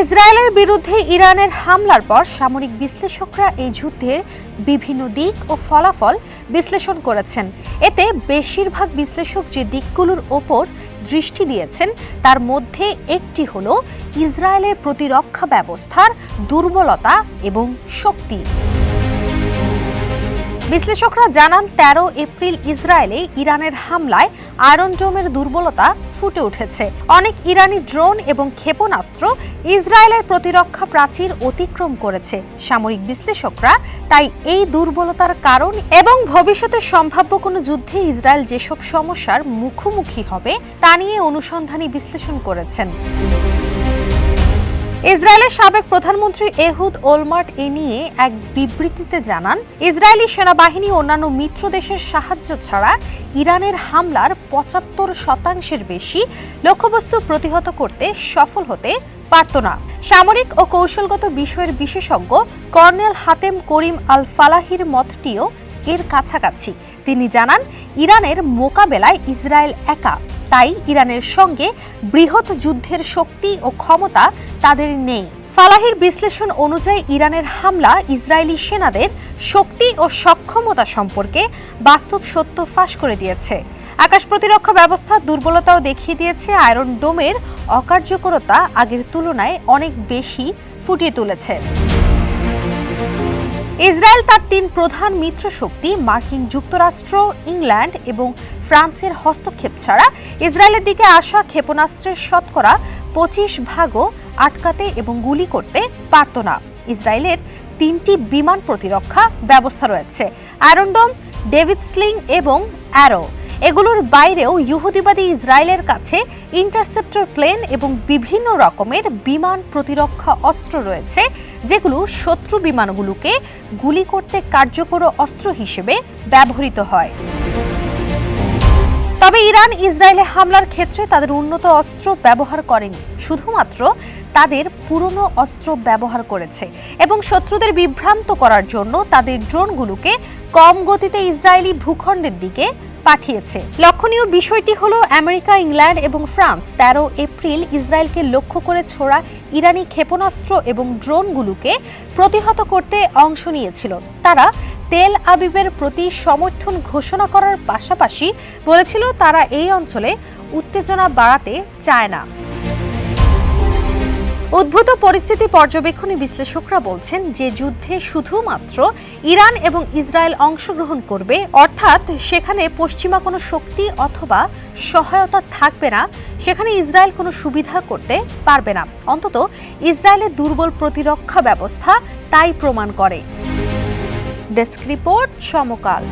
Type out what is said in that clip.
ইসরায়েলের বিরুদ্ধে ইরানের হামলার পর সামরিক বিশ্লেষকরা এই যুদ্ধের বিভিন্ন দিক ও ফলাফল বিশ্লেষণ করেছেন। এতে বেশিরভাগ বিশ্লেষক যে দিকগুলোর ওপর দৃষ্টি দিয়েছেন, তার মধ্যে একটি হল ইসরায়েলের প্রতিরক্ষা ব্যবস্থার দুর্বলতা এবং শক্তি। বিশ্লেষকরা জানান, তেরো এপ্রিল ইসরায়েলে ইরানের হামলায় আয়রন ডোমের দুর্বলতা ফুটে উঠেছে। অনেক ইরানি ড্রোন এবং ক্ষেপণাস্ত্র ইসরায়েলের প্রতিরক্ষা প্রাচীর অতিক্রম করেছে। সামরিক বিশ্লেষকরা তাই এই দুর্বলতার কারণ এবং ভবিষ্যতে সম্ভাব্য কোনো যুদ্ধে ইসরায়েল যেসব সমস্যার মুখোমুখি হবে, তা নিয়ে অনুসন্ধানী বিশ্লেষণ করেছেন। ইসরায়েলের সাবেক প্রধানমন্ত্রী এহুদ ওলমার্ট এ নিয়ে এক বিবৃতিতে জানান, ইসরায়েলি সেনাবাহিনী অন্যান্য মিত্র দেশের সাহায্য ছাড়া ইরানের হামলার পঁচাত্তর শতাংশের বেশি লক্ষ্যবস্তু প্রতিহত করতে সফল হতে পারত না। সামরিক ও কৌশলগত বিষয়ের বিশেষজ্ঞ কর্নেল হাতেম করিম আল ফালাহির মতটিও এর কাছাকাছি। তিনি জানান, ইরানের মোকাবেলায় ইসরায়েল একা তাই ইরানের সঙ্গে বৃহৎ যুদ্ধের শক্তি ও ক্ষমতা তাদের নেই। ফালাহির বিশ্লেষণ অনুযায়ী ইরানের হামলা ইসরায়েলি সেনাদের শক্তি ও সক্ষমতা সম্পর্কে বাস্তব সত্য ফাঁস করে দিয়েছে। আকাশ প্রতিরক্ষা ব্যবস্থার দুর্বলতাও দেখিয়ে দিয়েছে, আয়রন ডোমের অকার্যকরতা আগের তুলনায় অনেক বেশি ফুটিয়ে তুলেছে। ইসরায়েল তার তিন প্রধান মিত্র শক্তি মার্কিন যুক্তরাষ্ট্র, ইংল্যান্ড এবং ফ্রান্সের হস্তক্ষেপ ছাড়া ইসরায়েলের দিকে আসা ক্ষেপণাস্ত্রের শতকরা পঁচিশ ভাগও আটকাতে এবং গুলি করতে পারত না। ইসরায়েলের তিনটি বিমান প্রতিরক্ষা ব্যবস্থা রয়েছে আয়রনডোম ডেভিড স্লিং এবং অ্যারো। এগুলোর বাইরেও ইহুদিবাদী ইসরায়েলের কাছে ইন্টারসেপ্টর প্লেন এবং বিভিন্ন রকমের বিমান প্রতিরক্ষা অস্ত্র রয়েছে, যেগুলো শত্রু বিমানগুলোকে গুলি করতে কার্যকর অস্ত্র হিসেবে ব্যবহৃত হয়। তবে ইরান ইসরায়েলে হামলার ক্ষেত্রে তাদের উন্নত অস্ত্র ব্যবহার করেনি। শুধুমাত্র তাদের পুরনো অস্ত্র ব্যবহার করেছে এবং শত্রুদের বিভ্রান্ত করার জন্য তাদের ড্রোনগুলোকে কম গতিতে ইসরায়েলি ভূখণ্ডের দিকে পাঠিয়েছে। লক্ষণীয় বিষয়টি হলো আমেরিকা, ইংল্যান্ড এবং ফ্রান্স তেরো এপ্রিল ইসরায়েলকে লক্ষ্য করে ছোড়া ইরানি ক্ষেপণাস্ত্র এবং ড্রোনগুলোকে প্রতিহত করতে অংশ নিয়েছিল। তারা তেল আবিবের প্রতি সমর্থন ঘোষণা করার পাশাপাশি বলেছিল তারা এই অঞ্চলে উত্তেজনা বাড়াতে চায় না। উদ্ভূত পরিস্থিতি পর্যবেক্ষণী বিশ্লেষকরা বলছেন যে যুদ্ধে শুধুমাত্র ইরান এবং ইসরায়েল অংশগ্রহণ করবে, অর্থাৎ সেখানে পশ্চিমা কোনো শক্তি অথবা সহায়তা থাকবে না, সেখানে ইসরায়েল কোনো সুবিধা করতে পারবে না। অন্তত ইসরায়েলের দুর্বল প্রতিরক্ষা ব্যবস্থা তাই প্রমাণ করে। Desk report Samakal.